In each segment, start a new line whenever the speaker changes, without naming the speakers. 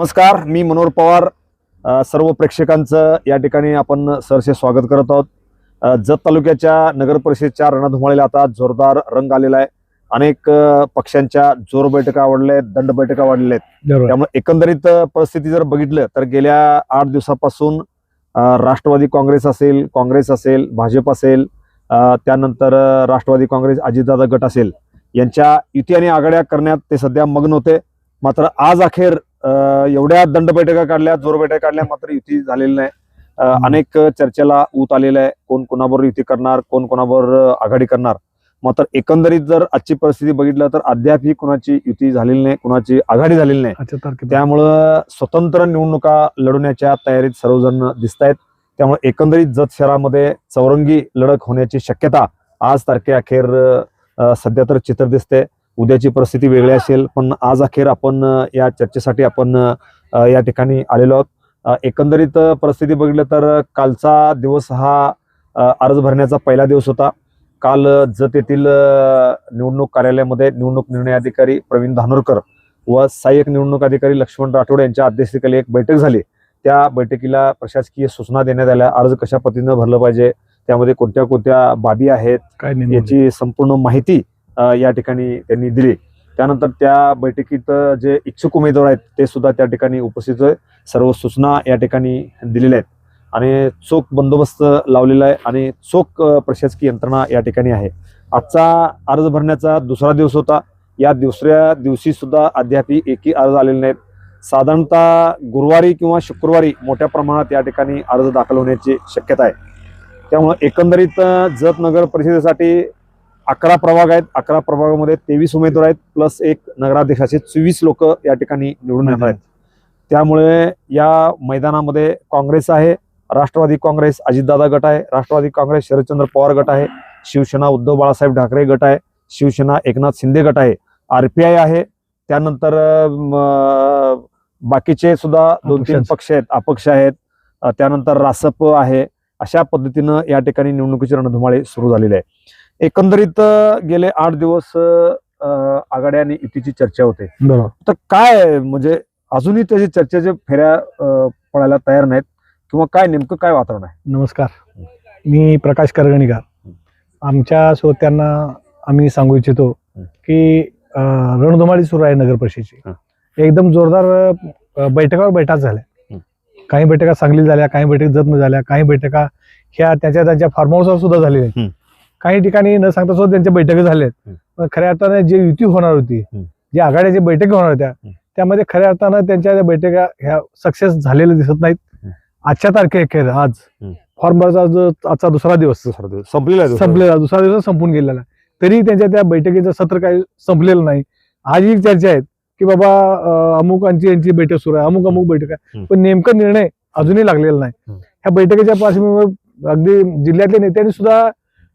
नमस्कार मी मनोहर पवार. सर्व प्रेक्षकांचं या ठिकाणी आपण सरसे स्वागत करत आहोत. जत तालुक्याच्या नगर परिषदेच्या रणधुमाळीला आता जोरदार रंग आलेला आहे. अनेक पक्षांच्या जोर बैठका आवडल्या आहेत दंड बैठका वाढलेल्या आहेत त्यामुळे एकंदरीत परिस्थिती जर बघितलं तर गेल्या आठ दिवसापासून राष्ट्रवादी काँग्रेस असेल काँग्रेस असेल भाजप असेल त्यानंतर राष्ट्रवादी काँग्रेस अजितदादा गट असेल यांच्या युती आणि आघाड्या करण्यात ते सध्या मग्न होते. मात्र आज अखेर एवढ्या दंड बैठका काढल्या जोर बैठका काढल्या मात्र युती झालेली नाही. अनेक चर्चेला ऊत आलेला आहे. कोण कोणाबरोबर युती करणार कोण कोणाबरोबर आघाडी करणार. मात्र एकंदरीत जर आजची परिस्थिती बघितलं तर अद्यापही कुणाची युती झालेली नाही कुणाची आघाडी झालेली नाही. त्यामुळं स्वतंत्र निवडणुका लढवण्याच्या तयारीत सर्वजण दिसत आहेत त्यामुळे एकंदरीत जत शहरामध्ये चौरंगी लढत होण्याची शक्यता आज तारखेअखेर अ, सध्या तर चित्र दिसते उद्याची परिस्थिती वेगळी असेल पण आज अखेर आपण या चर्चेसाठी आपण या ठिकाणी आलेलो आहोत. एकंदरीत परिस्थिती बघितलं तर कालचा दिवस हा अर्ज भरण्याचा पहिला दिवस होता. काल जत येथील निवडणूक कार्यालयामध्ये निवडणूक निर्णय अधिकारी प्रवीण धानोरकर व सहाय्यक निवडणूक अधिकारी लक्ष्मण राठोड यांच्या अध्यक्षतेखाली एक बैठक झाली. त्या बैठकीला प्रशासकीय सूचना देण्यात आल्या. अर्ज कशा पद्धतीनं भरलं पाहिजे? त्यामध्ये कोणत्या कोणत्या बाबी आहेत? याची संपूर्ण माहिती या ठिकाणी त्यांनी दिली. त्यानंतर त्या बैठकीत जे इच्छुक उमेदवार आहेत ते सुद्धा त्या ठिकाणी उपस्थित सर्व सूचना या ठिकाणी दिलेल्या आहेत. आणि चोख बंदोबस्त लावलेला आहे आणि चोख प्रशासकीय यंत्रणा या ठिकाणी आहे. आजचा अर्ज भरण्याचा दुसरा दिवस होता. या दुसऱ्या दिवशी सुद्धा अद्याप एकही अर्ज आलेले नाहीत साधारणतः गुरुवारी किंवा शुक्रवारी मोठ्या प्रमाणात या ठिकाणी अर्ज दाखल होण्याची शक्यता आहे. त्यामुळं एकंदरीत जत नगर परिषदेसाठी अकरा प्रभाग आहेत. अकरा प्रभागामध्ये तेवीस उमेदवार आहेत प्लस एक नगराध्यक्षाचे चोवीस लोक या ठिकाणी निवडून येणार आहेत. त्यामुळे या मैदानामध्ये काँग्रेस आहे राष्ट्रवादी काँग्रेस अजितदादा गट आहे राष्ट्रवादी काँग्रेस शरदचंद्र पवार गट आहे शिवसेना उद्धव बाळासाहेब ठाकरे गट आहे शिवसेना एकनाथ शिंदे गट आहे. आरपीआय आहे त्यानंतर बाकीचे सुद्धा दोन तीन. पक्ष आहेत अपक्ष आहेत. त्यानंतर रासप आहे. अशा पद्धतीनं या ठिकाणी निवडणुकीची रणधुमाळी सुरू झालेली आहे. एकंदरीत गेले आठ दिवस अं, आघाड्या आणि युतीची चर्चा होते
बरोबर
तर काय? म्हणजे अजूनही त्याची चर्चेच्या फेऱ्या पडायला तयार नाहीत किंवा काय नेमकं काय वातावरण आहे
नमस्कार मी प्रकाश करगणीकर आमच्या श्रोत्यांना आम्ही सांगू इच्छितो. की रणधुमाळी सुरू आहे नगर परिषदेची. एकदम जोरदार बैठकावर बैठका झाल्या. काही बैठका सांगली झाल्या काही बैठक जत्न झाल्या काही बैठका ह्या त्याच्या त्यांच्या फार्म हाऊसवर सुद्धा झालेल्या. काही ठिकाणी न सांगता सुद्धा त्यांच्या बैठका झाल्या आहेत
हं.
पण खऱ्या अर्थाने जे युती होणार होती. जी आघाड्याची बैठक होणार होत्या. त्यामध्ये खऱ्या अर्थानं त्यांच्या त्या बैठका ह्या सक्सेस झालेल्या दिसत नाहीत. आजच्या तारखेअखेर आज. फॉर्म भरायचा आजचा दुसरा दिवस
दुसरा दिवस संपलेला आहे दुसरा दिवस.
संपलेला दुसरा दिवस संपून गेलेला. तरी त्यांच्या त्या बैठकीचं सत्र काही संपलेलं नाही आज ही चर्चा आहेत की बाबा अं, अमुकांची यांची बैठक सुरू आहे अमुक अमुक बैठक आहे. पण नेमका निर्णय अजूनही लागलेला नाही. ह्या बैठकीच्या पार्श्वभूमीवर अगदी जिल्ह्यातल्या नेत्यांनी सुद्धा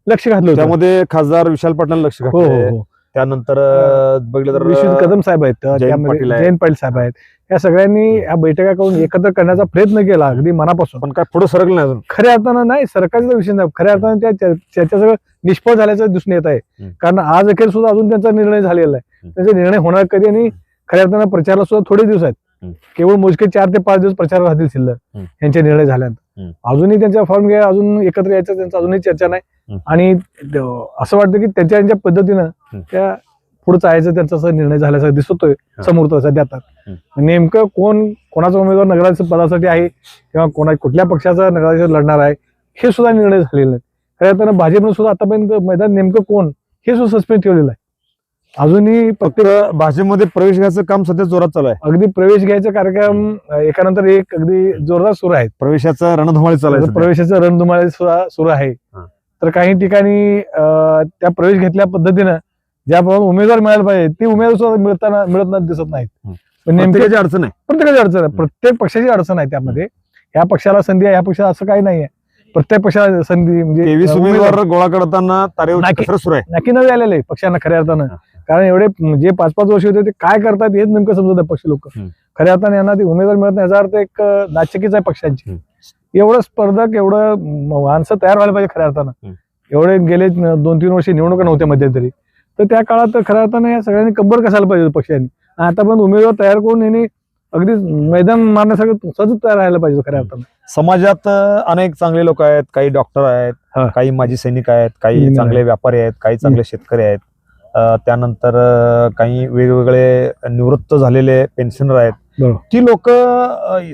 लक्ष घातलं होतं
त्यामध्ये खासदार विशाल पाटील लक्ष
हो
घातलंय.
हो हो
त्यानंतर अं, बघितलं तर
विश्वजित कदम साहेब आहेत
जयंत
त्यामध्ये
पाटील आहेत.
जयंत पाटील साहेब आहेत या सगळ्यांनी ह्या बैठका करून एकत्र करण्याचा प्रयत्न केला अगदी मनापासून
पण काय पुढे सरकलं नाही अजून
खऱ्या अर्थानं नाही सरकारचा विषय नाही खऱ्या अर्थानं त्या चर- चर्चा सगळं निष्फळ झाल्याचं दिसून येत आहे. कारण आज अखेर सुद्धा अजून त्यांचा निर्णय झालेला आहे
हं.
त्यांचे निर्णय होणार कधी आणि खऱ्या अर्थानं प्रचाराला सुद्धा थोडे दिवस आहेत. केवळ मोजके चार ते पाच दिवस प्रचार राहतील शिल्लक. यांचे निर्णय झाल्यानंतर. अजूनही त्यांच्या फॉर्म घ्या अजून एकत्र यायचं त्यांचं अजूनही चर्चा नाही. आणि असं वाटतं की त्यांच्या त्यांच्या पद्धतीनं. त्या पुढे जायचं त्यांचा असं निर्णय झाल्याचा दिसतोय. समोर सध्या आता नेमकं कोण कोणाचा उमेदवार नगराध्यक्ष पदासाठी आहे किंवा कोणा कुठल्या पक्षाचा नगराध्यक्ष लढणार आहे हे सुद्धा निर्णय झालेले आहेत खऱ्या अर्थानं भाजपनं सुद्धा आतापर्यंत मैदान नेमकं कोण हे सुद्धा सस्पेंड ठेवलेलं आहे अजूनही
फक्त भाजपमध्ये प्रवेश घ्यायचं काम सध्या जोरात चालू आहे.
अगदी प्रवेश घ्यायचा कार्यक्रम एकानंतर एक अगदी जोरदार सुरू आहेत
प्रवेशाचा रणधुमाळी चालू आहे.
प्रवेशाचं रणधुमाळी सुरू आहे. तर काही ठिकाणी त्या प्रवेश घेतल्या पद्धतीनं ज्याप्रमाणे उमेदवार मिळायला पाहिजे ते उमेदवार सुद्धा मिळताना मिळत नाही दिसत नाहीत. पण नेमके
प्रत्येकाची अडचण आहे.
प्रत्येकाची अडचण आहे. प्रत्येक पक्षाची अडचण आहे त्यामध्ये. ह्या पक्षाला संधी आहे ह्या पक्षाला असं काही नाहीये. प्रत्येक पक्षाला संधी म्हणजे
गोळा करताना आहे.
नक्की नवे आलेले पक्षांना खऱ्या अर्थानं. कारण एवढे जे पाच पाच वर्ष होते ते काय करतात हेच नेमकं समजत आहे पक्ष लोक. खऱ्या अर्थाने यांना ते उमेदवार मिळत नाही याचा अर्थ एक नाचकीच आहे पक्षांची. एवढं स्पर्धक एवढं माणसं तयार व्हायला पाहिजे खऱ्या अर्थानं. एवढे गेले दोन तीन वर्ष निवडणुका नव्हत्या मध्यंतरी. तर त्या काळात खऱ्या अर्थानं या सगळ्यांनी कंबर कसायला पाहिजे पक्षांनी आता पण उमेदवार तयार करून यांनी अगदी मैदान मारण्यासाठी सजग तयार राहायला पाहिजे खऱ्या अर्थानं.
समाजात अनेक चांगले लोक आहेत काही डॉक्टर आहेत. काही माजी सैनिक आहेत काही चांगले व्यापारी आहेत काही चांगले शेतकरी आहेत. त्यानंतर काही वेगवेगळे निवृत्त झालेले पेन्शनर आहेत. ती लोक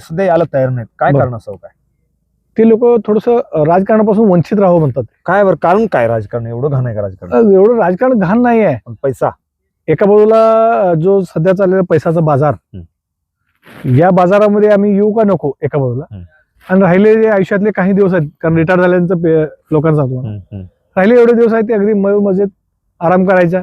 सध्या यायला तयार नाहीत. काय. कारण असावं काय?
ते लोक थोडस राजकारणापासून वंचित राहावं म्हणतात.
काय बरं? कारण काय राजकारण? एवढं घाण आहे का राजकारण?
एवढं राजकारण घाण नाही आहे.
पण पैसा?
एका बाजूला जो सध्या चाललेला पैशाचा बाजार. या बाजारामध्ये आम्ही येऊ का नको एका बाजूला. आणि राहिले जे आयुष्यातले काही दिवस आहेत कारण रिटायर झाल्यानंतर लोकांचा. राहिले एवढे दिवस आहेत ते अगदी मजेत आराम करायचा.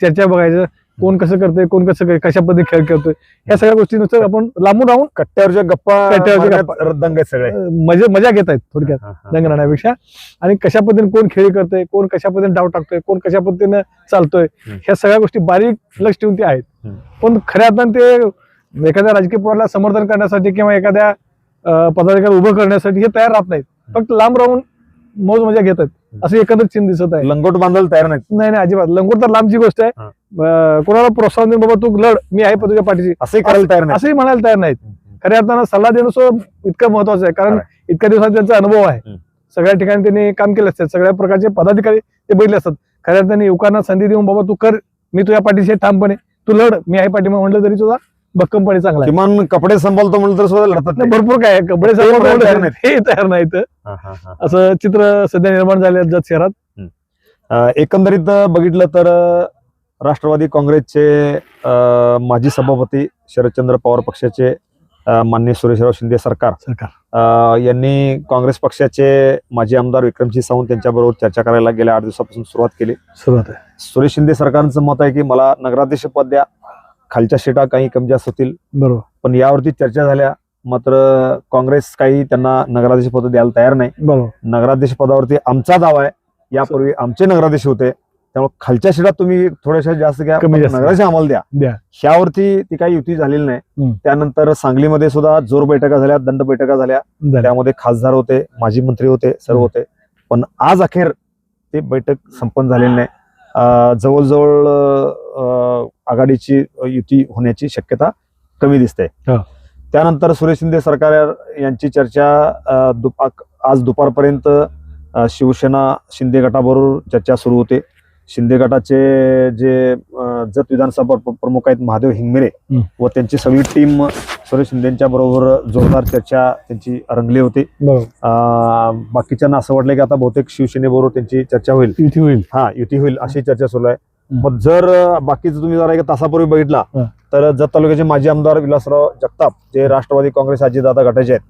चर्चा बघायचं कोण कसं करतंय कोण कसं कशा पद्धतीने खेळ खेळतोय या सगळ्या गोष्टी नुसतं आपण लांबून राहून
कट्ट्यावरच्या गप्पा
कट्ट्यावरच्या
दंग सगळे
मजे मजा घेत आहेत थोडक्यात. दंग राहण्यापेक्षा आणि कशा पद्धतीने कोण खेळी करतोय कोण कशा पद्धतीने डाव टाकतोय कोण कशा पद्धतीने चालतोय. ह्या सगळ्या गोष्टी बारीक लक्ष ठेवून ते आहेत. पण खऱ्या अर्थानं ते एखाद्या राजकीय पक्षाला समर्थन करण्यासाठी किंवा एखाद्या पदाधिकारी उभं करण्यासाठी हे तयार राहत नाहीत फक्त लांब राहून मौज मजा घेत आहेत असं एकंदर चिन्ह दिसत आहे.
लंगोट बांधायला तयार नाहीत.
नाही नाही अजिबात. लंगोट तर लांबची गोष्ट आहे. कोणाला प्रोत्साहन देऊन बाबा तू लढ मी आहे तुझ्या पाठीशी.
असंही करायला तयार नाही
असंही म्हणायला तयार नाहीत. खऱ्या अर्थानं सल्ला देणं सुद्धा इतकं महत्वाचं आहे. कारण. इतक्या दिवसात त्यांचा अनुभव आहे. सगळ्या ठिकाणी त्यांनी काम केलं असतात सगळ्या प्रकारचे पदाधिकारी ते बघितले असतात. खऱ्या अर्थाने युवकांना संधी देऊन बाबा तू कर. मी तुझ्या पाठीशी ठामपणे. तू लढ. मी आहे पाठीमा म्हटलं तरी तुझा भक्कमपणे चांगला आहे.
किमान कपडे सांभाळतो म्हणलं तर सुद्धा लढतात
नाही. भरपूर काय आहे. कपडे
ते
सांभाळून
म्हणायला तयार
एवढे हे तयार नाहीत.
हा, हा, हा.
असं चित्र सध्या निर्माण झाले जत शहरात.
अ, एकंदरीत बघितलं तर अ, राष्ट्रवादी काँग्रेसचे अ, माजी सभापती शरदचंद्र पवार पक्षाचे अ, माननीय सुरेशराव शिंदे सरकार.
सरकार.
अ, यांनी काँग्रेस पक्षाचे माजी आमदार विक्रमसिंह सावंत यांच्याबरोबर चर्चा करायला गेल्या आठ दिवसापासून सुरुवात केली.
सुरुवात आहे.
सुरेश शिंदे सरकारचं मत आहे की मला नगराध्यक्ष पद द्या खालच्या सीटा काही कमी जास्त होतील.
बरोबर.
पण यावरती चर्चा झाल्या मात्र काँग्रेस काही त्यांना नगराध्यक्ष पद द्यायला तयार नाही.
बरोबर.
नगराध्यक्ष पदावरती आमचा दावा आहे. यापूर्वी आमचे नगराध्यक्ष होते. त्यामुळे खालच्या शिटात तुम्ही थोड्याशा जास्त घ्या
कमी
पण
जास्त.
नगराध्यक्ष आम्हाला द्या.
द्या.
ह्यावरती ती काही युती झालेली नाही. त्यानंतर सांगलीमध्ये सुद्धा जोर बैठका झाल्या दंड बैठका झाल्या.
झालं.
त्यामध्ये खासदार होते माजी मंत्री होते सर्व
हम्म.
होते. पण आज अखेर ते बैठक संपन्न झालेली नाही. जवळजवळ आघाडीची युती होण्याची शक्यता कमी दिसते. त्यानंतर सुरेश शिंदे सरकार यांची चर्चा दुपा- आज दुपारपर्यंत शिवसेना शिंदे गटाबरोबर चर्चा सुरू होते शिंदे गटाचे जे जत विधानसभा प्र- प्रमुख आहेत महादेव हिंगमिरे. व त्यांची सगळी टीम सुरेश शिंदेच्या बरोबर जोरदार चर्चा त्यांची रंगली होती बाकीच्यांना असं वाटलं की आता बहुतेक शिवसेनेबरोबर त्यांची चर्चा होईल
युती होईल
हा युती होईल अशी चर्चा सुरू आहे. मग जर बाकीचं तुम्ही जरा एक तासापूर्वी बघितला. तर जत तालुक्याचे माजी आमदार विलासराव जगताप जे राष्ट्रवादी काँग्रेस अजितदादा गटाचे आहेत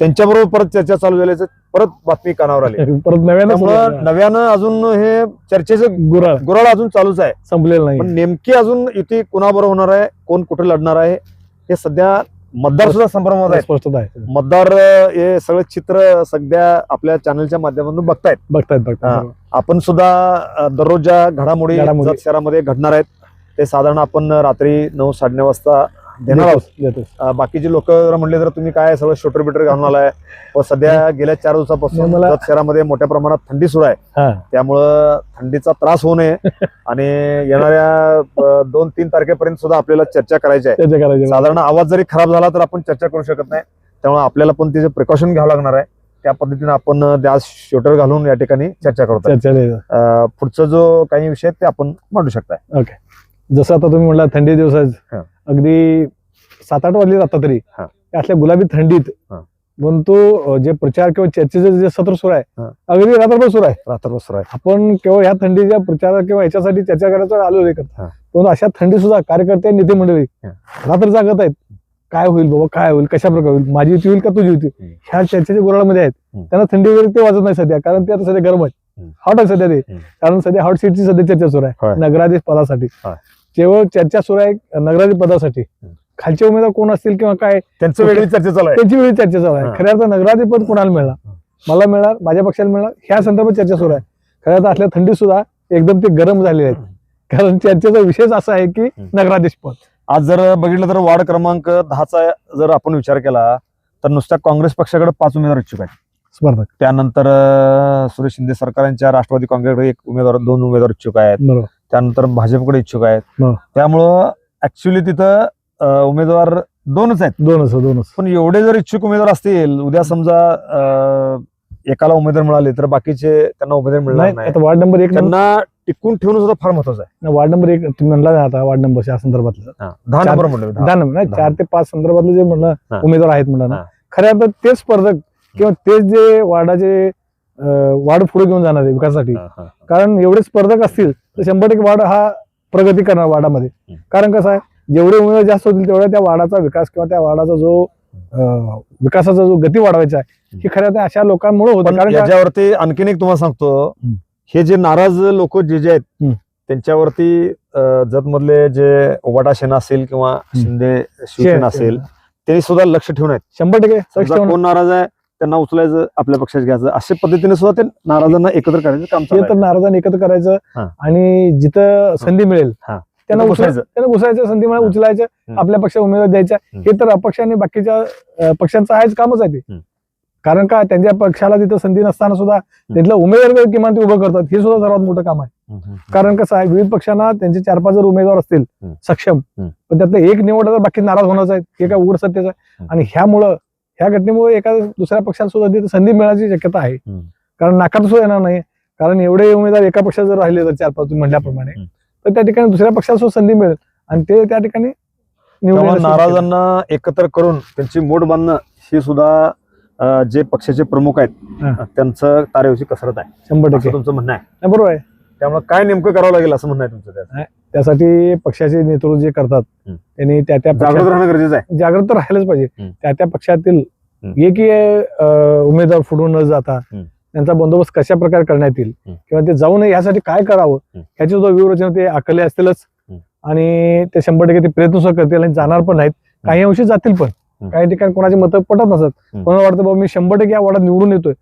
त्यांच्याबरोबर परत चर्चा चालू झाल्याचं परत बातमी कानावर आली.
परत नव्यानं.
नव्यानं अजून हे चर्चेचं
गुराळ.
गुराळ अजून चालूच आहे.
संपलेलं नाही.
पण नेमकी अजून युती कुणाबरोबर होणार आहे? कोण कुठे लढणार आहे? हे सध्या मतदार सुद्धा संभ्रमात आहेत.
स्पष्टता आहे.
मतदार हे सगळं चित्र सध्या आपल्या चॅनलच्या माध्यमातून बघतायत.
बघतायत बघतायत. बरोबर.
आपण सुद्धा अं, दररोज ज्या घडामोडी. शहरामध्ये घडणार आहेत. ते साधारण आपण रात्री नऊ साडेनऊ वाजता देणार आहोत बाकीचे लोक जर म्हणले तर तुम्ही काय सगळं शोटर बिटर घालून आलाय? व सध्या गेल्या चार दिवसापासून शहरामध्ये मोठ्या प्रमाणात थंडी सुरू आहे.
हा.
त्यामुळं थंडीचा त्रास होऊ नये. आणि येणाऱ्या दोन तीन तारखेपर्यंत सुद्धा आपल्याला चर्चा करायची आहे. साधारण आवाज जरी खराब झाला तर आपण चर्चा करू शकत नाही. त्यामुळे आपल्याला पण त्याचे प्रिकॉशन घ्यावं लागणार आहे त्या पद्धतीने आपण त्या शोटर घालून या ठिकाणी चर्चा करतो पुढचं जो काही विषय ते आपण मांडू शकताय.
जसं आता तुम्ही म्हणला थंडी दिवस आहेत
हा.
अगदी सात आठ वाजले आता तरी
हा.
असल्या गुलाबी थंडीत
हा.
अं, जे प्रचार किंवा चर्चेचं जे सत्र सुरू आहे
हा.
अगदी रात्रभर सुरू आहे
रात्र सुरू आहे
आपण केवळ ह्या थंडीच्या प्रचार किंवा ह्याच्यासाठी चर्चा करायचं आलो नाही करत
हा.
पण अशा थंडी सुद्धा कार्यकर्ते नेते मंडळी
हा.
रात्र जागत आहेत काय होईल बाबा काय होईल कशा प्रकारे होईल माझी युती होईल का तुझी युती
हम्म.
ह्या चर्चेच्या गुराळामध्ये आहेत
हम्म.
त्यांना थंडी वगैरे ते वाजत नाही सध्या कारण ते आता सध्या गरम आहेत
हम्म.
हॉट आहे सध्या ते
हम्म.
कारण सध्या हॉट सीटची सध्या चर्चा सुरू
होय.
आहे नगराधीश पदासाठी
होय.
केवळ चर्चा सुरू आहे नगराधीश पदासाठी.
हम्म.
खालचे उमेदवार कोण असतील किंवा काय?
त्यांचं वेगळी चर्चा चालू आहे.
त्यांची वेळी चर्चा चालू आहे. खऱ्या अर्थ नगराधी पद कोणाला मिळणार? मला मिळणार माझ्या पक्षाला मिळणार ह्या संदर्भात चर्चा सुरू आहे. खऱ्या अर्थ असल्या थंडी सुद्धा एकदम ते गरम झालेले आहेत. कारण चर्चेचा विषयच असा आहे की नगराधीश पद.
आज जर बघितलं तर वार्ड क्रमांक दहाचा जर आपण विचार केला तर नुसत्या काँग्रेस पक्षाकडे पाच उमेदवार इच्छुक आहेत.
स्पर्धक.
त्यानंतर सुरेश शिंदे सरकारांच्या राष्ट्रवादी काँग्रेसकडे एक उमेदवार दोन उमेदवार इच्छुक आहेत. त्यानंतर भाजपकडे इच्छुक आहेत.
हो.
त्यामुळं ऍक्च्युली तिथं अं, उमेदवार दोनच आहेत.
दोनच दोनच.
पण एवढे जर इच्छुक उमेदवार असतील उद्या समजा अं, एकाला उमेदवार मिळाले तर बाकीचे त्यांना उमेदवार मिळणार
नाही
नाही
आता वार्ड नंबर एक
त्यांना टिकून ठेवणं सुद्धा फार महत्वाचं आहे.
वार्ड नंबर एक तुम्ही म्हणला ना आता वार्ड नंबर या संदर्भातलं.
दहा
चार-
नंबर म्हणलं
दहा. नंबर नाही
दहा.
चार ते पाच संदर्भातले जे म्हणलं. उमेदवार आहेत म्हणलं ना.
हा.
खऱ्या अर्थात तेच स्पर्धक किंवा तेच जे वार्डाचे अं, वार्ड पुढे घेऊन जाणार आहे विकासासाठी.
हा, हा.
कारण एवढे स्पर्धक असतील तर शंभर टक्के वार्ड हा प्रगती करणार वार्डामध्ये
हम्म.
कारण कसं आहे जेवढे उमेदवार जास्त होतील तेवढ्या त्या वार्डाचा विकास किंवा त्या वार्डाचा जो विकासाचा जो गती वाढवायचा आहे ही खऱ्या अशा लोकांमुळे होतं कारण का-
याच्यावरती आणखीन एक तुम्हाला सांगतो. हे जे नाराज लोक जे जे आहेत. त्यांच्यावरती जत मधले जे ओवाटा सेना असेल किंवा शिंदे शिवसेना असेल त्यांनी सुद्धा लक्ष ठेवून आहेत
शंभर टक्के
कोण नाराज आहे त्यांना उचलायचं आपल्या पक्षात घ्यायचं अशा पद्धतीने सुद्धा ते नाराजांना एकत्र करायचं काम चालू
हे तर. नाराजांनी एकत्र करायचं
हा.
आणि जिथं संधी मिळेल
हा.
त्यांना
तिथं
उचला-
बसायचं.
त्यांना घुसायचं संधी मिळेल
हा.
उचलायचं
हम्म.
आपल्या पक्षात उमेदवार द्यायचा
हम्म.
हे तर अपक्ष आणि बाकीच्या अं, पक्षांचं आहेच कामच आहे ते
हम्म.
कारण का त्यांच्या पक्षाला तिथं संधी नसताना सुद्धा तिथलं उमेदवार जर किमान ते उभं करतात हे सुद्धा सर्वात मोठं काम आहे कारण कसं आहे विविध पक्षांना त्यांचे चार पाच जर उमेदवार असतील
हम्म.
सक्षम
हम्म.
पण त्यातलं एक निवडला तर बाकी नाराज होण्याचं आहे हे काय उघड सत्याचं आहे
हम्म.
आणि ह्यामुळं ह्या घटनेमुळे एका दुसऱ्या पक्षाला सुद्धा तिथं संधी मिळण्याची शक्यता आहे. कारण नाकारता सुद्धा येणार नाही कारण एवढे उमेदवार एका पक्षात जर राहिले तर चार पाच म्हटल्याप्रमाणे. तर त्या ठिकाणी दुसऱ्या पक्षाला सुद्धा संधी मिळेल आणि ते त्या ठिकाणी.
नाराजांना एकत्र करून त्यांची मोड बांधणं ही सुद्धा जे पक्षाचे प्रमुख आहेत. त्यांचं तारेवची कसरत आहे
शंभर टक्के
तुमचं म्हणणं आहे
बरोबर आहे
त्यामुळे काय नेमकं करावं लागेल असं म्हणणं आहे तुमचं?
त्यासाठी पक्षाचे नेतृत्व जे करतात. त्यांनी त्या त्या
जागृत राहणं गरजेचं आहे
जागृत तर राहिलंच पाहिजे. त्या त्या पक्षातील. एक उमेदवार फुटून न जाता. त्यांचा बंदोबस्त कशा प्रकारे करण्यात येईल. किंवा ते जाऊ नये यासाठी काय करावं. ह्याची सुद्धा व्यूहरचना ते आखले असतीलच. आणि ते शंभर टक्के ते प्रयत्न सुद्धा करतील आणि जाणार पण नाहीत काही अंशी जातील पण. काही ठिकाणी कोणाची मतं पटत नसत. कोणाला वाटतं बाबा मी शंभर टक्के या वार्डात निवडून येतोय.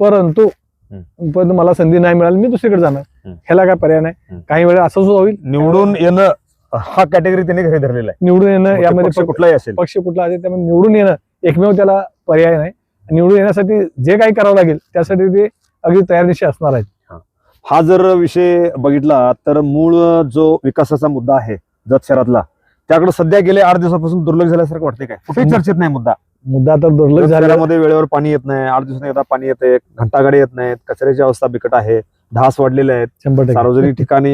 परंतु परंतु मला संधी नाही मिळाली मी दुसरीकडे जाणार. ह्याला काय पर्याय नाही. काही वेळा असं सुद्धा होईल.
निवडून येणं हा कॅटेगरी त्यांनी घरी धरलेला आहे.
निवडून येणं यामध्ये
कुठलाही असेल.
पक्ष कुठला असेल त्यामुळे निवडून येणं एकमेव त्याला पर्याय नाही. निवडून येण्यासाठी जे काही करावं लागेल त्यासाठी ते अगदी तयारीशी असणार आहेत.
हा. जर विषय बघितला तर मूळ जो विकासाचा मुद्दा आहे जत शहरातला त्याकडे सध्या गेले आठ दिवसापासून दुर्लक्ष झाल्यासारखं वाटते काय? कुठेही चर्चेत नाही मुद्दा.
मुद्दा तर दुर्लक्ष
शहरामध्ये वेळेवर पाणी येत नाही. आठ दिवसांनी एकदा पाणी येते. घंटागाडी येत नाहीत. कचऱ्याची अवस्था बिकट आहे. ढास वाढलेले आहेत. सार्वजनिक ठिकाणी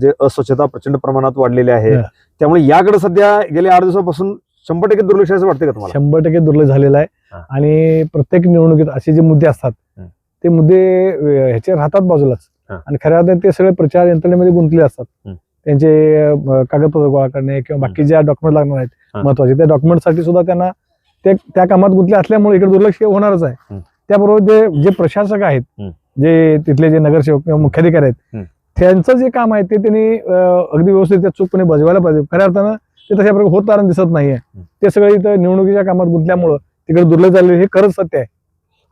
जे अस्वच्छता प्रचंड प्रमाणात वाढलेली आहे. त्यामुळे याकडे सध्या गेल्या आठ दिवसापासून शंभर टक्के दुर्लक्ष असं वाटतं का तुम्हाला?
शंभर टक्के दुर्लक्ष झालेला आहे. आणि प्रत्येक निवडणुकीत असे जे मुद्दे असतात. ते मुद्दे ह्याचे राहतात बाजूलाच. आणि खऱ्या अर्थाने ते सगळे प्रचार यंत्रणेमध्ये गुंतले असतात. त्यांचे कागदपत्र गोळा करणे किंवा बाकी ज्या डॉक्युमेंट लागणार आहेत. महत्त्वाचे. त्या डॉक्युमेंटसाठी सुद्धा त्यांना ते त्या कामात गुंतले असल्यामुळे इकडे दुर्लक्ष होणारच आहे. त्याबरोबर जे जे प्रशासक आहेत. जे तिथले जे नगरसेवक किंवा मुख्याधिकारी आहेत. त्यांचं जे काम आहे ते त्यांनी अगदी व्यवस्थित त्या चूकपणे बजवायला पाहिजे खऱ्या अर्थानं ते तशा प्रकारे होत तारण दिसत नाहीये ते सगळं इथं निवडणुकीच्या कामात गुंतल्यामुळं तिकडे दुर्लक्ष झाले हे खरंच सत्य आहे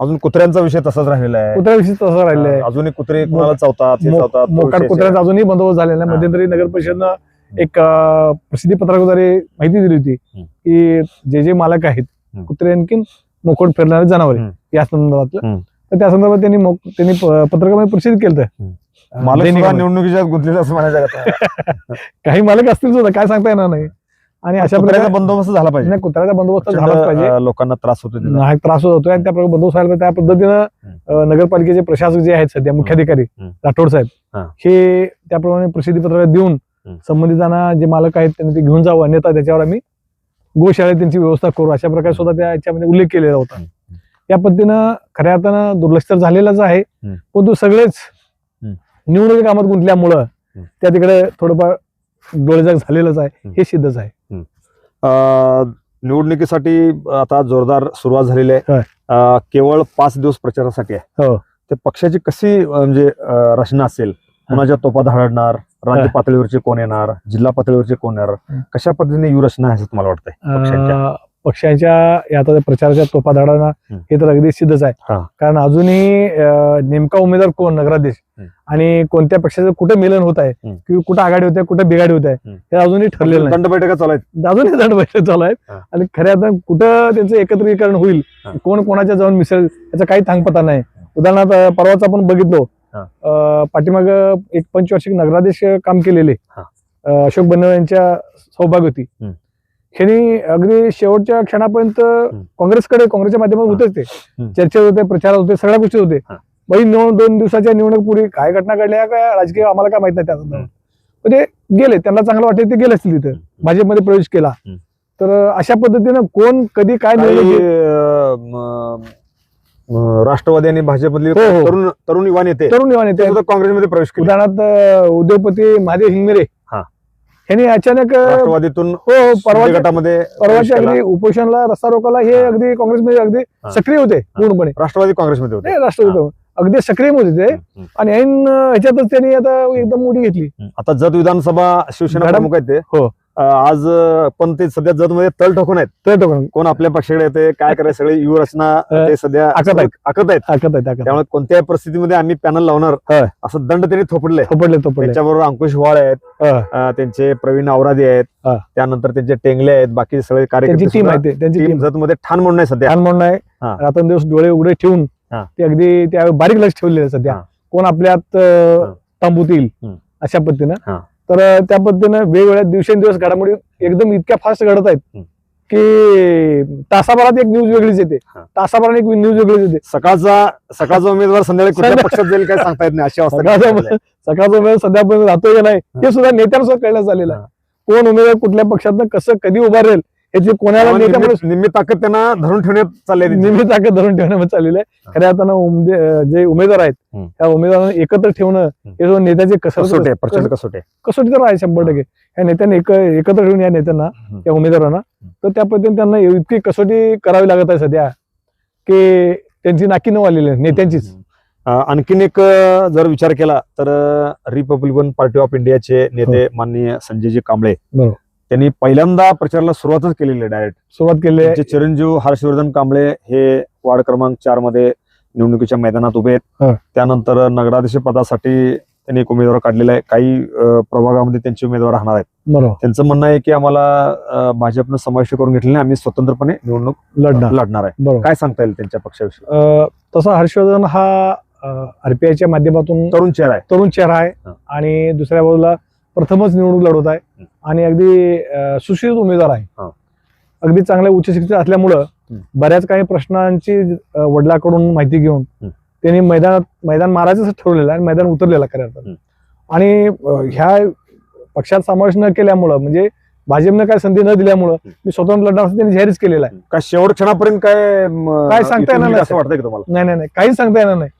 अजून कुत्र्यांचा विषय तसाच राहिलेला आहे
कुत्र्याविषयी तसं राहिलं आहे
अजून एक कुत्रे चावतात
मोकाट
विषय
कुत्र्याचा अजूनही बंदोबस्त झालेला आहे. मध्यंतरी नगर परिषदनं एक प्रसिद्धी पत्रकाद्वारे माहिती दिली होती. की जे जे मालक आहेत. कुत्रे आणखीन मोकोट फिरणारे जनावरे. या संदर्भातलं. तर त्या संदर्भात त्यांनी त्यांनी पत्रकामध्ये प्रसिद्ध केलं
मालक सुद्धा निवडणुकीच्या गुंतलेला असं म्हणायचं?
काही मालक असतील सुद्धा काय सांगता येणार नाही आणि अशा प्रकारे
बंदोबस्त झाला पाहिजे
नाही, कुत्र्याचा बंदोबस्त झालाच पाहिजे
लोकांना त्रास होतो
त्रास होतोय आणि त्या प्रकारे बंदोबस्त व्हायला पाहिजे. त्या पद्धतीनं नगरपालिकेचे प्रशासक जे आहेत सध्या मुख्याधिकारी. राठोड साहेब
हा.
त्याप्रमाणे प्रसिद्धी पत्रक देऊन. संबंधितांना जे मालक आहेत त्यांनी ते घेऊन जावं अन्यथा त्याच्यावर आम्ही गोशाळेत त्यांची व्यवस्था करू अशा प्रकारे सुद्धा त्या याच्यामध्ये उल्लेख केलेला होता
हम्म.
या पद्धतीनं खऱ्या अर्थानं दुर्लक्ष तर झालेलाच आहे. परंतु सगळेच. निवडणुकी कामात गुंतल्यामुळं. त्या तिकडे थोडंफार डोळेजाग झालेलंच आहे. हे सिद्धच आहे
निवडणुकीसाठी आता जोरदार सुरुवात झालेली आहे केवळ पाच दिवस प्रचारासाठी आहे
हो.
ते पक्षाची कशी म्हणजे रचना असेल कुणाच्या तोपा धाडणार राज्य. पातळीवरचे कोण येणार जिल्हा पातळीवरचे कोण येणार. कशा पद्धतीने यू रचना आहे असं तुम्हाला वाटतंय पक्षांच्या?
या आता प्रचाराच्या तोफा धाडणं
हम्म.
हे तर अगदी सिद्धच आहे. कारण अजूनही नेमका उमेदवार कोण नगराध्यक्ष. आणि कोणत्या पक्षाचं कुठे मिलन होत आहे. किंवा कुठे आगाडी होते कुठे बिघाडी होत आहे. हे अजूनही ठरलेलं
दंड बैठका चालू आहेत
अजूनही दंड बैठक चालू आहेत. आणि खऱ्या अर्थानं कुठं त्यांचं एकत्रीकरण होईल. कोण कोणाच्या जाऊन मिसळेल याचा काही थांगपता नाही उदाहरणार्थ परवाच आपण बघितलो. पाठीमाग एक पंचवार्षिक नगराध्यक्ष काम केलेले. अशोक बनवे यांच्या सौभाग्यवती
हम्म.
ह्यांनी अगदी शेवटच्या क्षणापर्यंत काँग्रेसकडे काँग्रेसच्या माध्यमातून होतेच ते. चर्चेत होते प्रचारात होते सगळ्या गोष्टी होते. बाई दोन दिवसाच्या निवडणूक पूर्वी काय घटना घडल्या काय राजकीय आम्हाला काय माहीत नाही त्या ते गेले त्यांना चांगलं वाटेल ते गेले असतील तिथं. भाजपमध्ये प्रवेश केला. तर अशा पद्धतीनं कोण कधी काय निर्णय
राष्ट्रवादी आणि भाजपमधले
हो, हो.
तरुण तरुण युवा नेते
तरुण युवा नेते
सुद्धा काँग्रेसमध्ये प्रवेश केले
उदाहरणार्थ अं, उद्योगपती महादेव हिंगमिरे
हा.
यांनी अचानक अं,
राष्ट्रवादीतून
हो हो
शिंदे
परवाच्या
गटामध्ये प्रवेश
परवाच्या
केला.
अगदी उपोषणला रस्ता रोकाला हे
हा.
अगदी काँग्रेसमध्ये अगदी
हा.
सक्रिय होते पूर्णपणे
राष्ट्रवादी काँग्रेसमध्ये होते
नाही राष्ट्रवादी अगदी सक्रिय होते ते
हम्म,
आणि ऐन ह्याच्यातच त्यांनी आता एकदम मोठी घेतली
हम्म. आता जत विधानसभा शिवसेना
मॅडम,
प्रमुख आहेत ते
हो.
आज पण ते सध्या जत मध्ये तळ ठोकून आहेत
तर तो कोण?
आपल्या पक्षाकडे येते काय करायचं सगळे युवा रचना
अं,
ते सध्या
आखत आहेत.
आखत आहेत
ताकद आहे ताकद
त्यामुळे कोणत्याही परिस्थितीमध्ये आम्ही पॅनल लावणार
हा.
असं दंड त्यांनी थोपडले
थोपडले थोपडले
त्याच्याबरोबर अंकुश वाळ आहेत
हा.
त्यांचे प्रवीण आवरादे आहेत
हा.
त्यानंतर त्यांचे टेंगले आहेत बाकी सगळे कार्यकर्ते
आहे त्यांची
जत मध्ये ठाण म्हणून आहे सध्या
छान म्हणणं आहे. रात्रंदिवस डोळे उघडे ठेवून. ते अगदी त्या बारीक लक्ष ठेवलेले सध्या. कोण आपल्यात. तांबूतील. अशा पद्धतीनं. तर त्या पद्धतीनं वेगवेगळ्या दिवसेंदिवस घडामोडी एकदम इतक्या फास्ट घडत आहेत. की तासाभरात एक न्यूज वेगळीच येते. तासाभरात एक न्यूज वेगळीच येते
सकाळचा सकाळचा उमेदवार संध्याकाळी कुठल्या पक्षात जाईल काय सांगता येत नाही अशी
सकाळचा. सकाळचा वेळ सध्यापर्यंत राहतोय का नाही हे सुद्धा नेत्यांसह कळण्यात झालेलं आहे. कोण उमेदवार कुठल्या पक्षात कसं कधी उभा राहील याची कोणाला
निम्मी निम्मी ताकद त्यांना धरून ठेवण्यात चालली आहे त्यांची.
नियमित ताकद धरून ठेवण्यामध्ये चाललेलं आहे.
हा.
खऱ्या अर्थानं जे उमेदवार आहेत. त्या उमेदवारांना एकत्र ठेवणं हे नेत्याचे
कसोटे
कसोटी
प्रचंड कसोटे.
कसोटी तर आहे शंभर टक्के. या नेत्यांनी एक एकत्र ठेवून या नेत्यांना त्या उमेदवारांना. तर त्या पद्धतीने त्यांना इतकी कसोटी करावी लागत आहे सध्या की त्यांची नाकी न आलेली आहे नेत्यांचीच.
आणखीन एक जर विचार केला तर रिपब्लिकन पार्टी ऑफ इंडियाचे नेते माननीय संजयजी कांबळे. त्यांनी पहिल्यांदा प्रचाराला सुरुवातच केलेली आहे डायरेक्ट
सुरुवात केली आहे.
त्यांचे चिरंजीव हर्षवर्धन कांबळे हे वार्ड क्रमांक चारमध्ये निवडणुकीच्या मैदानात उभे
हा.
आहेत त्यानंतर नगराध्यक्ष पदासाठी त्यांनी एक उमेदवार काढलेला आहे. काही अं, प्रभागामध्ये त्यांचे उमेदवार राहणार आहेत.
बरोबर.
त्यांचं म्हणणं आहे की आम्हाला अं, भाजपनं समाविष्ट करून घेतलेलं नाही. आम्ही स्वतंत्रपणे निवडणूक
लढणार.
लढणार आहे.
बरोबर.
काय सांगता येईल त्यांच्या पक्षाविषयी?
अं, तसा हर्षवर्धन हा आरपीआयच्या माध्यमातून
तरुण चेहरा आहे.
तरुण चेहरा आहे. आणि दुसऱ्या बाजूला प्रथमच निवडणूक लढवत आहे. आणि अगदी सुशिक्षित उमेदवार आहे
हा.
अगदी चांगल्या उच्च शिक्षित असल्यामुळं. बऱ्याच काही प्रश्नांची वडिलाकडून माहिती घेऊन. त्यांनी मैदानात मैदान मारायचं ठरवलेलं आहे आणि मैदान उतरलेलं खऱ्या अर्थानं.
हम्म.
आणि ह्या पक्षात समावेश न केल्यामुळं म्हणजे भाजपनं काय संधी न दिल्यामुळं मी स्वतंत्र लढणार असं त्यांनी जाहीरच केलेलं आहे
काय शेवट क्षणापर्यंत काय
काय सांगता येणार नाही,
असं वाटतंय का तुम्हाला
नाही नाही नाही काहीच सांगता येणार नाही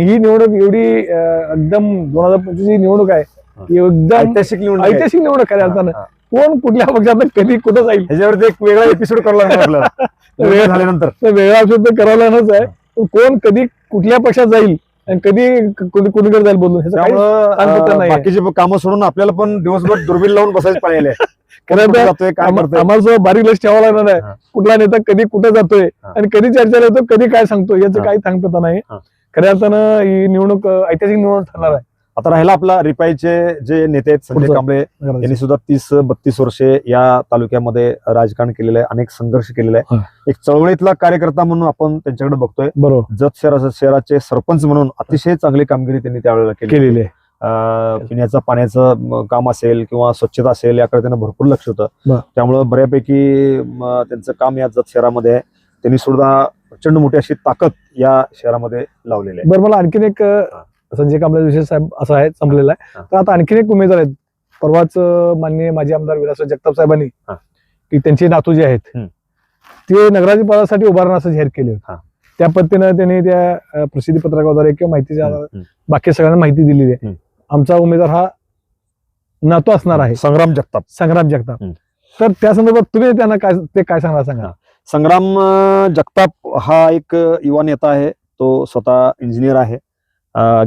ही निवडणूक एवढी एकदम दोन हजार पंचवीस ही निवडणूक आहे एकदम
ऐतिहासिक निवडणूक आहे.
ऐतिहासिक निवडणूक खऱ्या अर्थानं
हा.
कोण कुठल्या पक्षात कधी कुठं जाईल
ह्याच्यावरती एक वेगळा एपिसोड करावा लागणार आपल्याला वेळ झाल्यानंतर
तर वेगळा औषध तर करावं लागणारच आहे पण कोण कधी कुठल्या पक्षात जाईल आणि कधी कुणी- कुणीकडे जाईल बदलून ह्याचं काही सांगता
त्यामुळं
नाही.
बाकीचे कामं सोडून आपल्याला पण दिवसभर दुर्बीण लावून बसायचं पाहिजे
खरं तर
जातोय काय करतोय
आम्हाला सुद्धा बारीक लक्ष ठेवावं लागणार
हा.
आहे कुठला नेता कधी कुठे जातोय
हा.
आणि कधी चर्चेला येतो कधी काय सांगतो याचं
हा.
काही सांगता नाही
हा.
खऱ्या अर्थानं ही निवडणूक अं, ऐतिहासिक निवडणूक ठरणार आहे
आता राहिला आपला रिपाईचे जे नेते आहेत संजय. कांबळे यांनी सुद्धा तीस बत्तीस वर्षे या तालुक्यामध्ये राजकारण केलेलं आहे अनेक संघर्ष केलेला आहे. एक चळवळीतला कार्यकर्ता म्हणून आपण त्यांच्याकडे बघतोय.
बरोबर.
जत शहरा शहराचे सरपंच म्हणून अतिशय चांगली कामगिरी त्यांनी त्यावेळेला केली.
केलेली आहे.
पिण्याचं पाण्याचं काम असेल किंवा स्वच्छता असेल याकडे त्यांना भरपूर लक्ष होतं. त्यामुळं बऱ्यापैकी त्यांचं काम या जत शहरामध्ये आहे. त्यांनी सुद्धा प्रचंड मोठी अशी ताकद या शहरामध्ये लावलेली आहे.
बरं मला आणखीन एक संजय कांबळे विषय साहेब असा आहे संपलेला आहे. तर आता आणखीन एक उमेदवार आहेत परवाच माननीय माजी आमदार विलासराव जगताप साहेबांनी. की त्यांचे नातू जे आहेत. ते नगराधी पदासाठी उभारणं असं जाहीर केले. त्या पद्धतीनं त्यांनी त्या प्रसिद्धी पत्रकाद्वारे किंवा माहितीच्या. बाकी सगळ्यांना माहिती दिलेली आहे. आमचा उमेदवार हा नातू असणार आहे
संग्राम जगताप
संग्राम जगताप. तर त्या संदर्भात तुम्ही त्यांना काय ते काय सांगणार सांगा.
संग्राम जगताप हा एक युवा नेता आहे तो स्वतः इंजिनियर आहे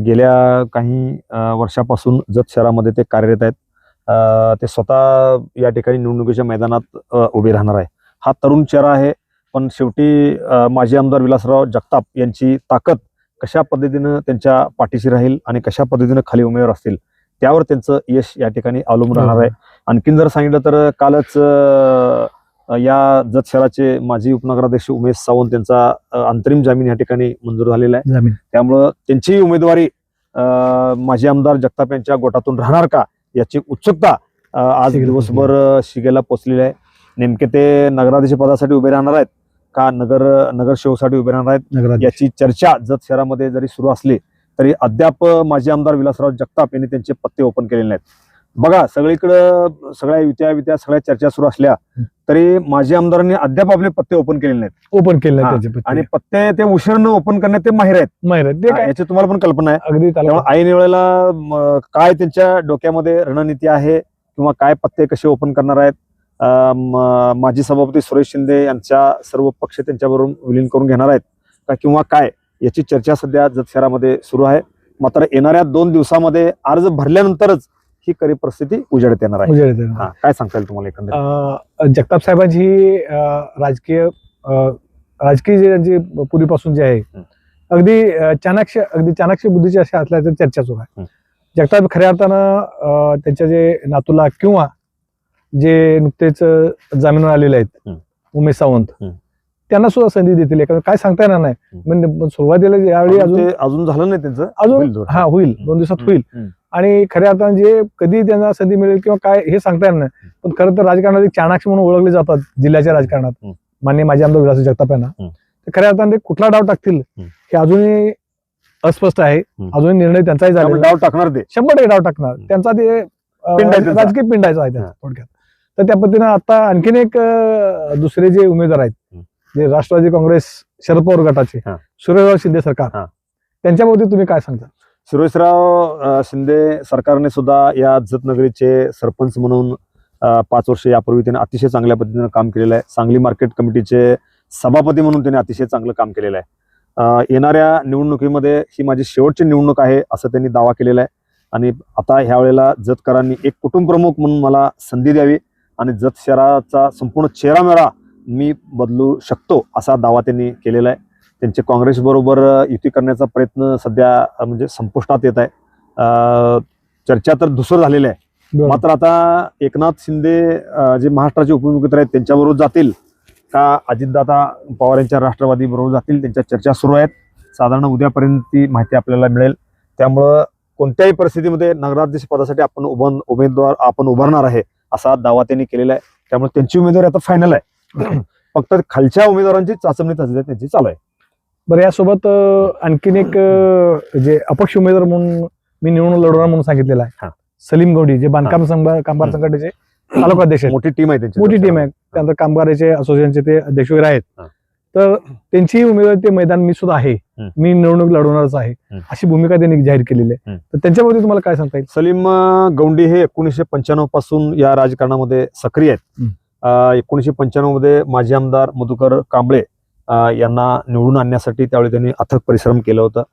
गेल्या काही वर्षापासून जत शहरामध्ये ते कार्यरत आहेत. अं, ते स्वतः या ठिकाणी निवडणुकीच्या मैदानात उभे राहणार आहे. हा तरुण चेहरा आहे पण शेवटी माजी आमदार विलासराव जगताप यांची ताकद कशा पद्धतीनं त्यांच्या पाठीशी राहील आणि कशा पद्धतीनं खाली उमेदवार असतील त्यावर त्यांचं यश या ठिकाणी अवलंबून राहणार आहे. आणखीन जर सांगितलं तर कालच या जत शहराचे माजी उपनगराध्यक्ष उमेश सावंत यांचा अं, अंतरिम जामीन या ठिकाणी मंजूर झालेला आहे. त्यामुळं त्यांची उमेदवारी माजी आमदार जगताप यांच्या गोटातून राहणार का याची उत्सुकता आज दिवसभर शिगेला पोचलेली आहे. नेमके ते नगराध्यक्ष पदासाठी उभे राहणार आहेत का नगर नगरसेवकसाठी उभे राहणार आहेत याची चर्चा जत शहरामध्ये जरी सुरू असली तरी अद्याप माजी आमदार विलासराव जगताप यांनी त्यांचे पत्ते ओपन केलेले नाहीत. बघा सगळीकडं सगळ्या युत्या वित्या सगळ्या चर्चा सुरू असल्या. तरी माजी आमदारांनी अद्याप आपले पत्ते ओपन केलेले नाहीत.
ओपन केलं
हा, आणि
पत्ते.
ते उशिरानं ओपन करण्यात ते माहीर आहेत.
माहिती
याची तुम्हाला पण कल्पना आहे.
अगदी
ऐन वेळेला म, काय त्यांच्या डोक्यामध्ये रणनीती आहे किंवा काय पत्ते कसे ओपन करणार आहेत अं, म, माजी सभापती सुरेश शिंदे यांच्या सर्व पक्ष त्यांच्याबरोबर विलीन करून घेणार आहेत का किंवा काय याची चर्चा सध्या जत शहरामध्ये सुरू आहे. मात्र येणाऱ्या दोन दिवसामध्ये अर्ज भरल्यानंतरच ही खरी परिस्थिती उजेडत येणार आहे
उजेड.
हा काय सांगता येईल तुम्हाला एकंदरीत
अं, जगताप साहेबांची अं, राजकीय अं, राजकीय जे त्यांची पूर्वीपासून जे आहे
हं.
अगदी अं, चाणाक्ष अगदी चाणाक्ष बुद्धीची अशी असल्याचं चर्चा सुरू आहे
हं.
जगताप खऱ्या अर्थानं अं, त्यांच्या जे नातूला किंवा जे नुकतेच जामीनवर आलेले आहेत
हं.
उमेश सावंत
हं.
त्यांना सुद्धा संधी देतील एखादं काय सांगता येणार नाही
हं.
म्हणजे सुरुवातीला यावेळी
अजून
अजून
ते अजून झालं नाही त्यांचं
अजून
होईल.
हा होईल दोन दिवसात
हं,
होईल
हं.
आणि खऱ्या अर्थानं जे कधी त्यांना संधी मिळेल किंवा काय हे सांगता येणार नाही पण खरं तर राजकारणात एक चाणाक्ष म्हणून ओळखले जातात जिल्ह्याच्या राजकारणात. मान्य माझे आमदार विलास जगताप यांना
हं.
तर खऱ्या अर्थानं ते कुठला डाव टाकतील
हं.
अजूनही अस्पष्ट आहे
हं.
अजूनही निर्णय त्यांचाही झाला
डाव टाकणार ते
शंभर टक्के डाव टाकणार. त्यांचा ते. राजकीय पिंडायचा आहे त्यांचा
हं.
थोडक्यात तर त्या पद्धतीनं आता आणखीन एक दुसरे जे उमेदवार आहेत. जे राष्ट्रवादी काँग्रेस शरद पवार गटाचे. सूर्यराव शिंदे सरकार. त्यांच्याबाबतीत तुम्ही काय सांगता
सुरेशराव शिंदे सरकारने सुद्धा या जतनगरीचे सरपंच म्हणून पाच वर्ष यापूर्वी त्यांनी अतिशय चांगल्या पद्धतीनं काम केलेलं आहे. सांगली मार्केट कमिटीचे सभापती म्हणून त्यांनी अतिशय चांगलं काम केलेलं आहे. येणाऱ्या निवडणुकीमध्ये ही माझी शेवटची निवडणूक आहे असं त्यांनी दावा केलेला आहे. आणि आता ह्या वेळेला जतकरांनी एक कुटुंब प्रमुख म्हणून मला संधी द्यावी आणि जत शहराचा संपूर्ण चेहरामेळा मी बदलू शकतो असा दावा त्यांनी केलेला आहे. त्यांचे काँग्रेसबरोबर युती करण्याचा प्रयत्न सध्या म्हणजे संपुष्टात येत आहे. चर्चा तर धुसर झालेली आहे. मात्र आता एकनाथ शिंदे जे महाराष्ट्राचे उपमुख्यमंत्री आहेत त्यांच्याबरोबर जातील का? अजितदादा पवार यांच्या राष्ट्रवादी बरोबर जातील? त्यांच्या चर्चा सुरू आहेत. साधारण उद्यापर्यंत ती माहिती आपल्याला मिळेल. त्यामुळं कोणत्याही परिस्थितीमध्ये नगराध्यक्ष पदासाठी आपण उभ उमेदवार आपण उभारणार आहे असा दावा त्यांनी केलेला आहे. त्यामुळे त्यांची उमेदवारी आता फायनल आहे. फक्त खालच्या उमेदवारांची चाचणी त्यांची चालू आहे.
बरं यासोबत आणखीन एक जे अपक्ष उमेदवार म्हणून मी निवडणूक लढवणार म्हणून सांगितलेलं
हा.
आहे सलीम गौडी जे बांधकाम संघ- कामगार. संघटनेचे तालुका अध्यक्ष
मोठी टीम आहे त्यांची
मोठी टीम आहे. त्यानंतर कामगाराचे असोसिएशनचे ते अध्यक्ष वगैरे आहेत. तर त्यांची उमेदवारी ते मैदान मी सुद्धा आहे. मी निवडणूक लढवणारच आहे. अशी भूमिका त्यांनी जाहीर केलेली आहे. तर त्यांच्याबद्दल तुम्हाला काय सांगता येईल?
सलीम गौंडी हे एकोणीसशे पंच्याण्णवपासून या राजकारणामध्ये सक्रिय आहेत. एकोणीसशे पंच्याण्णवमध्ये माजी आमदार मधुकर कांबळे यांना निवडून आणण्यासाठी त्यावेळी त्यांनी अथक परिश्रम केलं होतं.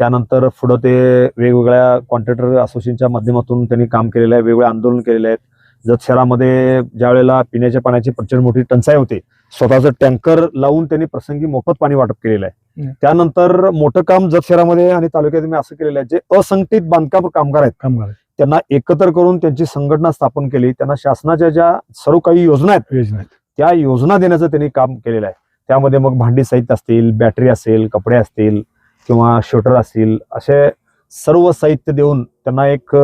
त्यानंतर पुढं ते वेगवेगळ्या कॉन्ट्रॅक्टर असोसिएशनच्या माध्यमातून त्यांनी काम केलेलं आहे वेगवेगळे आंदोलन केलेले आहेत. जत शहरामध्ये ज्या वेळेला पिण्याच्या पाण्याची प्रचंड मोठी टंचाई होती स्वतःचं टँकर लावून त्यांनी प्रसंगी मोफत पाणी वाटप केलेलं आहे. त्यानंतर मोठं काम जत शहरामध्ये आणि तालुक्यात मी असं केलेलं आहे जे असंघटित बांधकाम कामगार आहेत.
कामगार
त्यांना एकत्र करून त्यांची संघटना स्थापन केली त्यांना शासनाच्या ज्या सर्व काही योजना आहेत
योजना आहेत.
त्या योजना देण्याचं त्यांनी काम केलेलं आहे. त्यामध्ये मग भांडी साहित्य असतील बॅटरी असेल कपडे असतील किंवा शटर असतील असे सर्व साहित्य देऊन त्यांना एक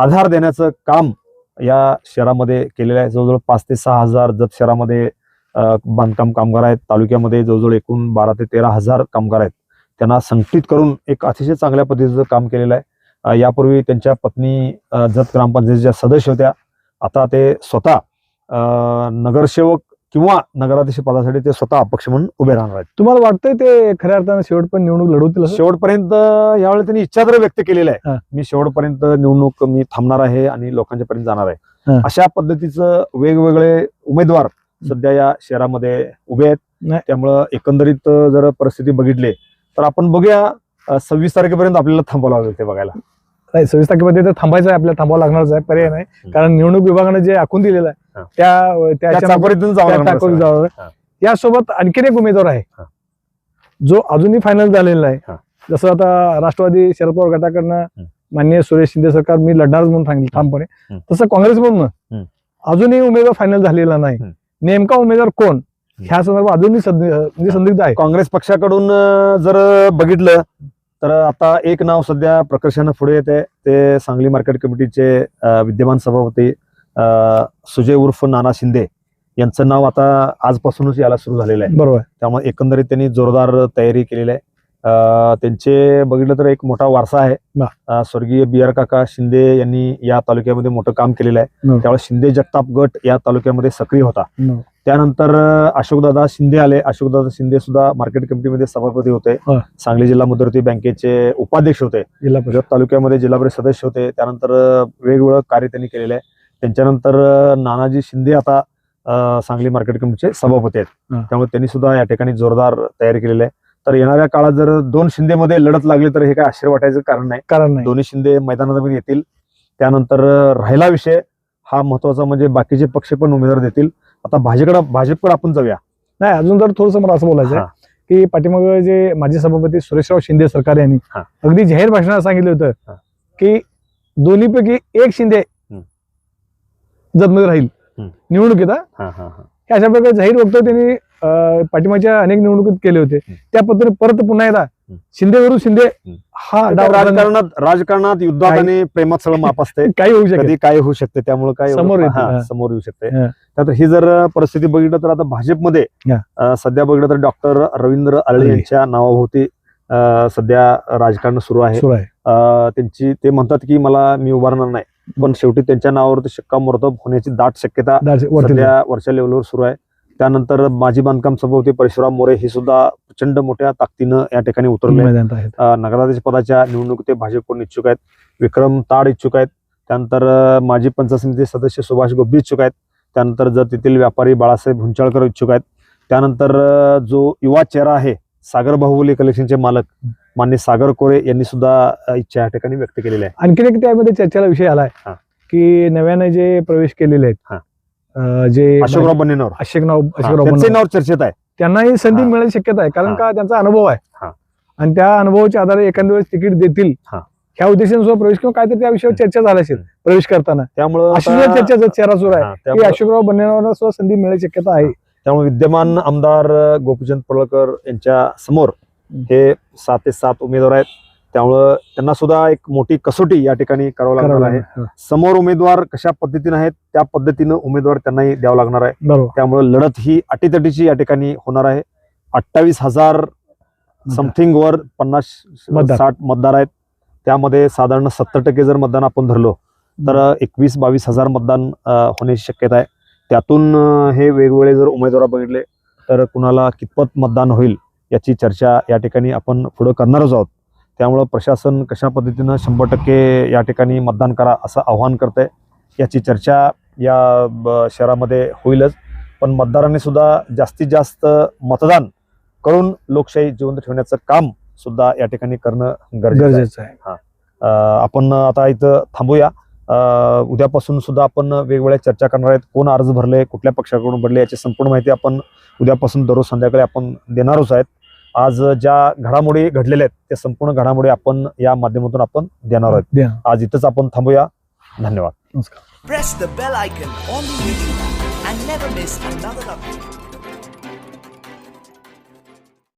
आधार देण्याचं काम या शहरामध्ये केलेलं आहे. जवळजवळ पाच ते सहा हजार जत शहरामध्ये बांधकाम कामगार आहेत. तालुक्यामध्ये जवळजवळ एकूण बारा ते तेरा हजार कामगार आहेत. त्यांना संघटित करून एक अतिशय चांगल्या पद्धतीचं काम केलेलं आहे. यापूर्वी त्यांच्या पत्नी जत ग्रामपंचायतीच्या सदस्य होत्या. आता ते स्वतः नगरसेवक किंवा नगराध्यक्ष पदासाठी ते स्वतः अपक्ष म्हणून उभे राहणार आहेत.
तुम्हाला वाटतंय ते खऱ्या अर्थानं शेवटपर्यंत निवडणूक लढवतील असं?
शेवटपर्यंत यावेळी त्यांनी इच्छा तर व्यक्त केलेली
हा.
आहे मी शेवटपर्यंत निवडणूक मी थांबणार आहे आणि लोकांच्या पर्यंत जाणार आहे. अशा पद्धतीचं वेगवेगळे उमेदवार सध्या या शहरामध्ये उभे आहेत.
नाही.
त्यामुळं एकंदरीत जर परिस्थिती बघितली तर आपण बघूया सव्वीस तारखेपर्यंत आपल्याला थांबावं लागेल ते बघायला.
नाही सव्वीस तारखेमध्ये तर थांबायचं आहे आपल्याला थांबावं लागणारच आहे पर्याय नाही. कारण निवडणूक विभागाने जे आखून दिलेलं आहे. त्या
त्या
त्याच्या. यासोबत आणखीन एक उमेदवार आहे. जो अजूनही फायनल झालेला आहे. जसं आता राष्ट्रवादी शरद पवार गटाकडनं. माननीय सुरेश शिंदे सरकार मी लढणारच म्हणून सांगितलं ठामपणे. तसं काँग्रेसमधून. अजूनही उमेदवार फायनल झालेला नाही. नेमका उमेदवार कोण ह्या संदर्भात अजूनही सद- संदिग्ध आहे
काँग्रेस पक्षाकडून जर बघितलं तर आता एक नाव सध्या प्रकर्षानं पुढे येते ते सांगली मार्केट कमिटीचे विद्यमान सभापती सुजय उर्फ नाना शिंदे यांचं नाव आता आजपासूनच याला सुरू झालेलं आहे.
बरोबर.
त्यामुळे एकंदरीत त्यांनी जोरदार तयारी केलेली आहे. त्यांचे बघितलं तर एक मोठा वारसा आहे. स्वर्गीय बी आर काका शिंदे यांनी या तालुक्यामध्ये मोठं काम केलेलं आहे.
हो.
त्यावेळेस शिंदे जगताप गट या तालुक्यामध्ये सक्रिय होता.
हो.
त्यानंतर अशोकदादा शिंदे आले. अशोकदादा शिंदे सुद्धा मार्केट कमिटीमध्ये सभापती होते. सांगली जिल्हा मध्यवर्ती बँकेचे उपाध्यक्ष होते.
जिल्हा परिषद.
तालुक्यामध्ये जिल्हा परिषद सदस्य होते. त्यानंतर वेगवेगळं कार्य त्यांनी केलेलं आहे. त्यांच्यानंतर नानाजी शिंदे आता सांगली मार्केट कमिटीचे सभापती आहेत. त्यामुळे त्यांनी सुद्धा या ठिकाणी जोरदार तयारी केलेली आहे. तर येणाऱ्या काळात जर दोन शिंदेमध्ये लढत लागली तर हे काय आश्चर्य वाटायचं कारण नाही.
कारण नाही.
दोन्ही शिंदे मैदानामध्ये येतील. त्यानंतर राहिला विषय. हा महत्त्वाचा म्हणजे बाकीचे पक्ष पण उमेदवार देतील. आता भाजपकडे भाजपकडे आपण जाऊया
नाही अजून तर थोडंसं मला असं बोलायचं. आहे की पाठीमागे जे माजी सभापती सुरेशराव शिंदे सरकार यांनी. अगदी जाहीर भाषणात सांगितलं. होतं की दोन्हीपैकी एक शिंदे. जतमध्ये राहील. निवडणुकीत हा.
हा हा हा
हे अशा प्रकारे जाहीर वक्तव्य त्यांनी अं, पाठीमागच्या अनेक निवडणुकीत केले होते. त्या पद्धतीने परत पुन्हा एकदा
हम्म.
शिंदे वरून शिंदे
हम्म.
हा डाव
राजकारणात राजकारणात युद्धात
काही-
आणि प्रेमात सगळं माप असते
काही होऊ
कधी काय होऊ शकते त्यामुळे काय
समोर
हा,
हा.
समोर येऊ शकते
हा.
त्यात ही जर परिस्थिती बघितलं तर आता भाजपमध्ये सध्या बघितलं तर डॉक्टर रवींद्र आळळे. यांच्या नावाभोवती सध्या राजकारण सुरू आहे त्यांची ते म्हणतात की मला मी उभारणार नाही पण शेवटी त्यांच्या नावावरती शिक्कामोर्तब होण्याची दाट शक्यता वरच्या लेवलवर सुरू आहे त्यानंतर माजी बांधकाम सभापती परशुराम मोरे हे सुद्धा प्रचंड मोठ्या ताकदीनं या ठिकाणी उतरले आहेत. नगराध्यक्ष पदाच्या निवडणुकीत भाजपकडून इच्छुक आहेत विक्रम ताड इच्छुक आहेत त्यानंतर माजी पंचायत समिती सदस्य सुभाष गोब्बी इच्छुक आहेत त्यानंतर जर तेथील व्यापारी बाळासाहेब हुंचाळकर इच्छुक आहेत त्यानंतर जो युवा चेहरा आहे सागर बाहुबली कलेक्शनचे मालक मान्य सागर कोरे यांनी सुद्धा इच्छा या ठिकाणी व्यक्त केलेली आहे
आणखीन एक त्यामध्ये चर्चेला विषय आलाय. की नव्याने जे प्रवेश केलेले. आहेत जे
अशोकराव बन्नेनवर
अशोकराव अशोकराव.
नाव चर्चेत आहे
त्यांनाही संधी. मिळण्याची शक्यता आहे कारण. का त्यांचा अनुभव आहे
हा.
आणि त्या अनुभवाच्या आधारे एखाद्या वेळेस तिकीट देतील
हा.
ह्या उद्देशाने सुद्धा प्रवेश किंवा काहीतरी त्या विषयावर चर्चा झाली असेल. प्रवेश करताना
त्यामुळं
अशी चर्चा चेहरा सुरू आहे की अशोकराव बन्नेरावांना सुद्धा संधी मिळण्याची शक्यता आहे
त्यामुळे विद्यमान आमदार गोपीचंद पडळकर यांच्या समोर. हे सात ते सात उमेदवार आहेत त्यामुळं त्यांना सुद्धा एक मोठी कसोटी या ठिकाणी करावं लागणार आहे. समोर उमेदवार कशा पद्धतीने आहेत त्या पद्धतीनं उमेदवार त्यांनाही द्यावं लागणार आहे. त्यामुळे लढत ही अटीतटीची या ठिकाणी होणार आहे. अठ्ठावीस हजार समथिंग वर पन्नास. साठ मतदार आहेत. त्यामध्ये साधारण सत्तर टक्के जर मतदान आपण धरलो तर एकवीस बावीस हजार मतदान होण्याची शक्यता आहे. त्यातून हे वेगवेगळे जर उमेदवार बघितले तर कुणाला कितपत मतदान होईल याची चर्चा या ठिकाणी आपण पुढं करणारच आहोत. त्यामुळं प्रशासन कशा पद्धतीनं शंभर टक्के या ठिकाणी मतदान करा असं आव्हान करतंय याची चर्चा या ब- शहरामध्ये होईलच. पण मतदारांनी सुद्धा जास्तीत जास्त मतदान करून लोकशाही जिवंत ठेवण्याचं काम सुद्धा या ठिकाणी करणं गरजेचं आहे.
आहे.
अं, आपण आता इथं थांबूया. उद्यापासून सुद्धा आपण वेगवेगळ्या चर्चा करणार आहेत. कोण अर्ज भरले कुठल्या पक्षाकडून भरले याची संपूर्ण माहिती आपण उद्यापासून दररोज संध्याकाळी आपण देणारच आहेत. आज ज्या घडामोडी घडलेल्या आहेत त्या संपूर्ण घडामोडी आपण या माध्यमातून आपण देणार आहोत. आज इथंच आपण थांबूया. धन्यवाद.
नमस्कार.